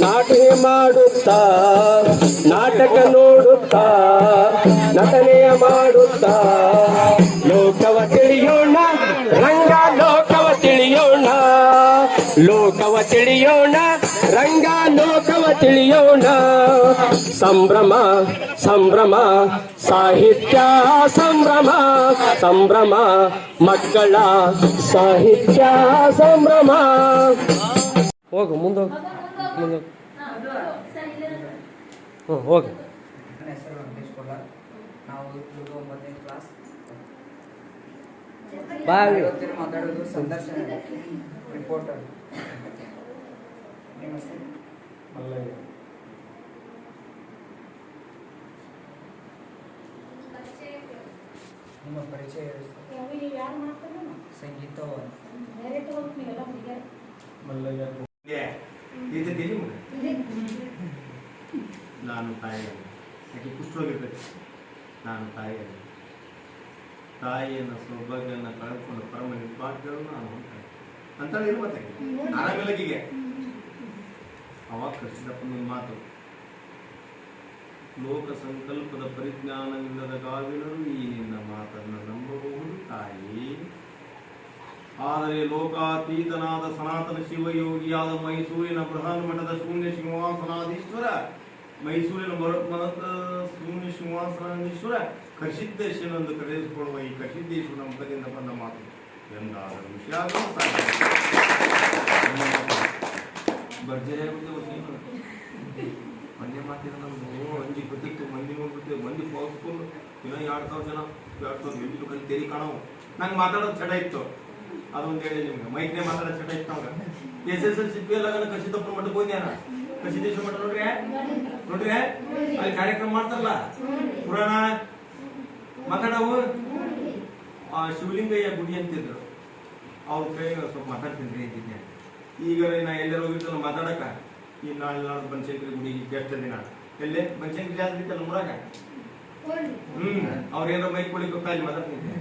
ನಾಟನೆ ಮಾಡುತ್ತಾ, ನಾಟಕ ನೋಡುತ್ತಾ, ನಟನೆಯ ಮಾಡುತ್ತಾ. ಲೋಕವ ತಿಳಿಯೋಣ, ರಂಗ ಲೋಕವ ತಿಳಿಯೋಣ. ಲೋಕವ ತಿಳಿಯೋಣ, ರಂಗ ಲೋಕವ ತಿಳಿಯೋಣ. ಸಂಭ್ರಮ ಸಂಭ್ರಮ, ಸಾಹಿತ್ಯ, ಸಂಭ್ರಮ ಸಂಭ್ರಮ, ಮಕ್ಕಳ ಸಾಹಿತ್ಯ, ಸಂಭ್ರಮ. ಹೋಗು, ಮುಂದೋಗು. ಮುಂದೋಗು ಹ್ಞೂ ಹೋಗಿ. ನನ್ನ ಹೆಸರು ವೆಂಕಟೇಶ್ ಕೊಲ್ಲಾರ್ ನಾವು ಈಗ ಒಂಬತ್ತನೇ ಕ್ಲಾಸ್ ಬಾವಿ ಮಾತಾಡೋದು ಸಂದರ್ಶನ. ರಿಪೋರ್ಟರ್ ನಿಮ್ಮ ಹೆಸರು? ನಿಮ್ಮ ಪರಿಚಯ ಸಂಗೀತ ಸರ್. ಅವರು. ನಾನು ತಾಯಿಯನ್ನು. ಯಾಕೆ ಕುಷ್ಠರೋಗಿರ್ಬೇಕು? ನಾನು ತಾಯಿಯನ್ನು. ತಾಯಿಯನ್ನು ಸೌಭಾಗ್ಯನ ಕಳೆದುಕೊಂಡು ಪರಮ ನಿರ್ಭಾಗ್ಯವನ್ನು ನಾನು ಇರು ಮತ್ತೆ ಆರಾಮಿಲ್ಲಗಿಗೆ ಅವಾಗ ಕೃಷ್ಣಪ್ಪನ ಮಾತು. ಲೋಕ ಸಂಕಲ್ಪದ ಪರಿಜ್ಞಾನವಿಲ್ಲದ ಗಾವಿನರು ಈ ನಿನ್ನ ಮಾತನ್ನು ನಂಬಬಹುದು ತಾಯಿ ಆದರೆ ಲೋಕಾತೀತನಾದ ಸನಾತನ ಶಿವಯೋಗಿಯಾದ ಮೈಸೂರಿನ ಬೃಹನ್ ಮಠದ ಶೂನ್ಯ ಸಿಂಹಾಸನಾಧೀಶ್ವರ, ಮೈಸೂರಿನ ಶೂನ್ಯ ಸಿಂಹಾಸನಾಧೀಶ್ವರ ಕಷಿದ್ದೇಶನೆಂದು ಕರೆಯಿಸಿಕೊಳ್ಳುವ ಈ ನಮ್ಮ ಮುಖದಿಂದ ಬಂದ ಮಾತು ಎಂದಾದರೂ ವಿಷಯ ಮಂದಿ. ಭರ್ಜರಿ ಮಂದಿ ಗೊತ್ತಿತ್ತು ಮಂದಿ ನೋಡ್ಬಿಡ್ತೇವೆ ಮಂದಿ ಪಾಸ್ಕೊಂಡು ಇನ್ನೂ ಎರಡು ಸಾವಿರ ಜನ, ಎರಡು ಸಾವಿರ ಎಂಟು ಕಲಿ ತೆರಿ ಕಾಣವು. ನಂಗೆ ಮಾತಾಡೋದು ಚಡ ಇತ್ತು. ಅದೊಂದು ಹೇಳಿ ನಿಮ್ಗೆ. ಮೈಕ್ನೇ ಮಾತ್ರ ಚಟ ಇತ್ತು ನಮ್ಗೆ. S S L C P ಎಲ್ಲ ಕಸಿದಪ್ಪನ ಮಠಕ್ಕೆ ಹೋದ್ಯಾನ ಕಸಿದೇಶ್ವರ ಮಠ ನೋಡ್ರಿ? ನೋಡ್ರಿ? ಅಲ್ಲಿ ಕಾರ್ಯಕ್ರಮ ಮಾಡ್ತಾರಲ್ಲ? ಪುರಾಣ ಮಾತಾಡವು? ಆ ಶಿವಲಿಂಗಯ್ಯ ಗುಡಿ ಅಂತಿದ್ರು. ಅವ್ರ ಕೈ ಸ್ವಲ್ಪ ಮಾತಾಡ್ತೀನಿ ಅಂತಿದ್ದೆ. ಈಗ ನಾ ಎಲ್ಲರೂ ಹೋಗಿರ್ತಲ್ಲ ಮಾತಾಡಕ. ಈ ನಾಳೆ ನಾಳೆ ಬನಶಂಕರಿ ಗುಡಿಗೆ ಗೆಸ್ಟ್ ದಿನ ಎಲ್ಲೇ? ಬನಶಂಕರಿ ಜಾತ್ರೆ ಇತ್ತಲ್ಲ ನೋಡಾಕ ಹ್ಮ್. ಮೈಕ್ ಕೊಡಿ ಗೊತ್ತಾ ಇಲ್ಲಿ ಮಾತಾಡ್ತಿದ್ದೆ.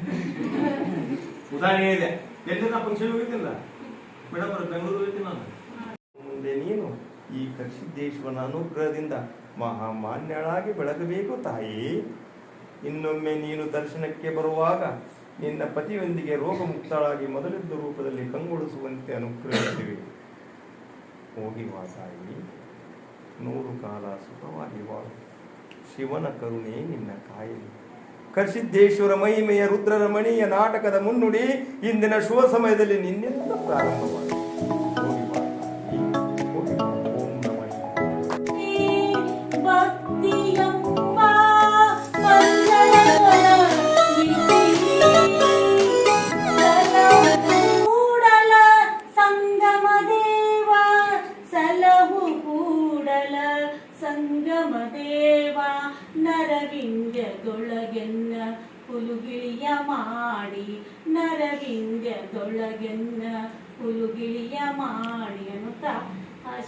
ಉದಾಹರಣೆ ಇದೆ. ಎಲ್ಲಿ ನಾ ಫಂಕ್ಷನ್ ಹೋಗಿದ್ದಿಲ್ಲ? ಮೇಡಮ್ ಅವ್ರ ಬೆಂಗಳೂರು ಹೋಗಿದ್ದೀನಿ ನಾನು. ಮುಂದೆ ನೀನು ಈ ಕರ್ಷಿದ್ದೇಶ್ವರನ ಅನುಗ್ರಹದಿಂದ ಮಹಾಮಾನ್ಯಳಾಗಿ ಬೆಳಗಬೇಕು ತಾಯಿ. ಇನ್ನೊಮ್ಮೆ ನೀನು ದರ್ಶನಕ್ಕೆ ಬರುವಾಗ ನಿನ್ನ ಪತಿಯೊಂದಿಗೆ ರೋಗ ಮುಕ್ತಳಾಗಿ ಮೊದಲಿದ್ದ ರೂಪದಲ್ಲಿ ಕಂಗೊಳಿಸುವಂತೆ ಅನುಗ್ರಹಿಸಿವೆ. ಹೋಗಿ ವಾ ತಾಯಿ, ನೂರು ಕಾಲ ಸುಖವಾಗಿ ಬಾಳು ಶಿವನ ಕರುಣೆ ನಿನ್ನ ಕಾಯಲಿ. ಕರ್ಷಿದ್ದೇಶ್ವರ ಮಹಿಮೆಯ ರುದ್ರರಮಣೀಯ ನಾಟಕದ ಮುನ್ನುಡಿ ಇಂದಿನ ಶುಭ ಸಮಯದಲ್ಲಿ ನಿನ್ನೆಲ್ಲ ಪ್ರಾರಂಭವಾಗಿದೆ ಸಂಗಮ ದೇವ. ನರವಿಂದ್ಯದೊಳಗೆನ್ನ ಹುಲುಗಿಳಿಯ ಮಾಡಿ ನರವಿಂದ್ಯದೊಳಗೆನ್ನ ಹುಲುಗಿಳಿಯ ಮಾಡಿ ಅನ್ನುತ್ತಾ ಆ